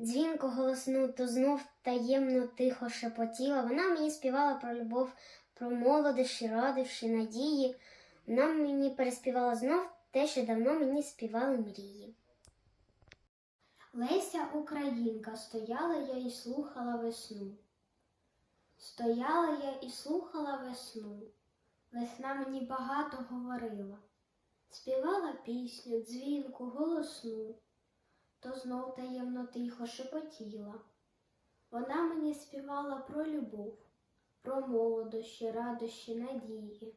дзвінко голосну, то знов таємно тихо шепотіла. Вона мені співала про любов, про молодощі, радощі, надії. Вона мені переспівала знов те, що давно мені співали мрії. Леся Українка, стояла я і слухала весну. Стояла я і слухала весну. Весна мені багато говорила. Співала пісню, дзвінку, голосну, то знов таємно тихо шепотіла. Вона мені співала про любов, про молодощі, радощі, надії.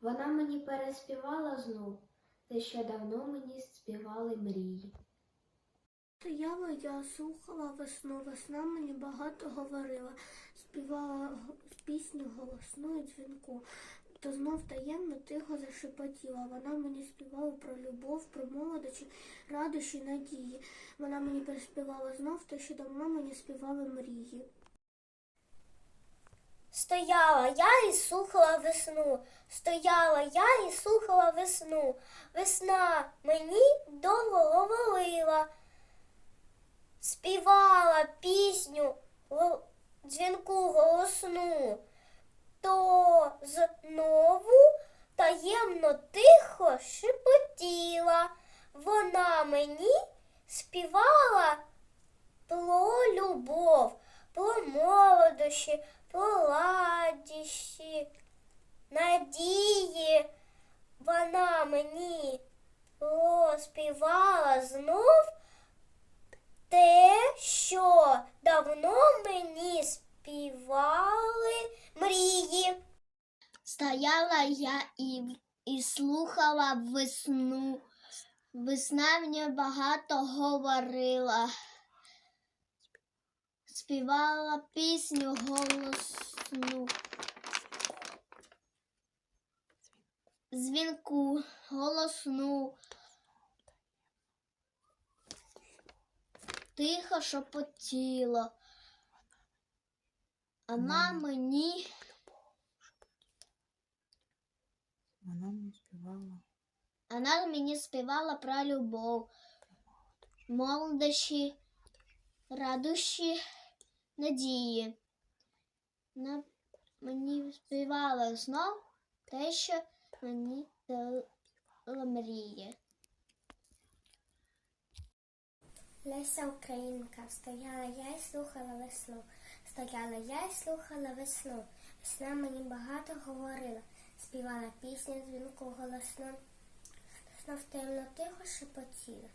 Вона мені переспівала знов те, що давно мені співали мрії. Стояла я, слухала весну, весна мені багато говорила, співала пісню голосну і дзвінку, то знов таємно тихо зашепотіла. Вона мені співала про любов, про молодощі, радощі, надії. Вона мені переспівала знов те, що давно мені співали мрії. Стояла я і слухала весну, стояла я і слухала весну. Весна мені довго говорила, співала пісню го- дзвінку голосну, то знову таємно тихо шепотіла. Вона мені співала про любов, про молодощі, про ладіші, надії. Вона мені розпівала знов те, що давно мені співали мрії. Стояла я і, і слухала весну. Весна мені багато говорила. Співала пісню голосну. Дзвінку голосну. Тихо шепотіла. Вона мені Вона мені співала. Вона мені співала про любов, молодощі, радощі, надії. Вона мені співала знов те, що мені дала мрії. Леся Українка, стояла я і слухала весну. Стояла я і слухала весну. Весна мені багато говорила, співала пісню дзвінку голосну. Знов темно тихо шепотіла.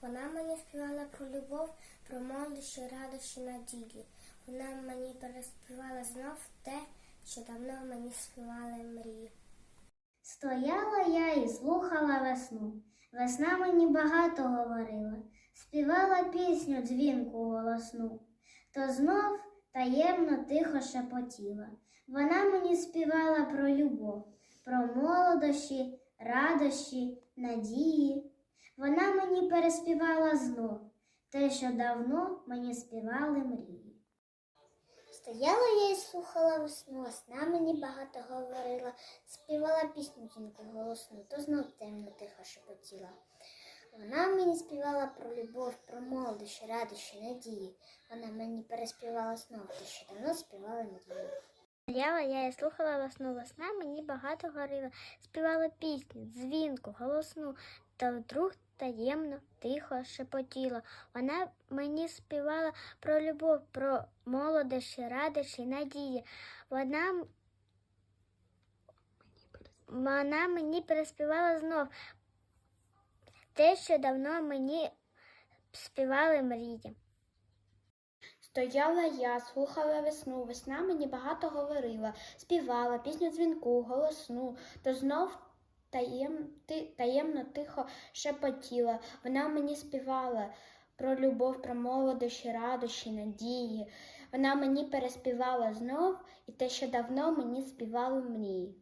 Вона мені співала про любов, про молодощі, радощі, надії. Вона мені переспівала знов те, що давно мені співали мрії. Стояла я і слухала весну. Весна мені багато говорила, співала пісню дзвінку голосну, то знов таємно тихо шепотіла. Вона мені співала про любов, про молодощі, радощі, надії. Вона мені переспівала знов те, що давно мені співали мрії. Стояла я і слухала весну, весна мені багато говорила, співала пісню дзвінку голосну, то знов темно тихо шепотіла. Вона мені співала про любов, про молодощі, радощі, надії. Вона мені переспівала знов те, що давно співали мрії. Стояла я і слухала весну, весна мені багато говорила, співала пісню, дзвінку, голосну, та вдруг таємно, тихо шепотіла. Вона мені співала про любов, про молодощі, радощі, надії. Вона, вона мені переспівала знов те, що давно мені співали мрії. Стояла я, слухала весну, весна мені багато говорила, співала пісню дзвінку, голосну, то знов таєм, ти, таємно тихо шепотіла. Вона мені співала про любов, про молодощі, радощі, надії. Вона мені переспівала знов і те, що давно мені співали мрії.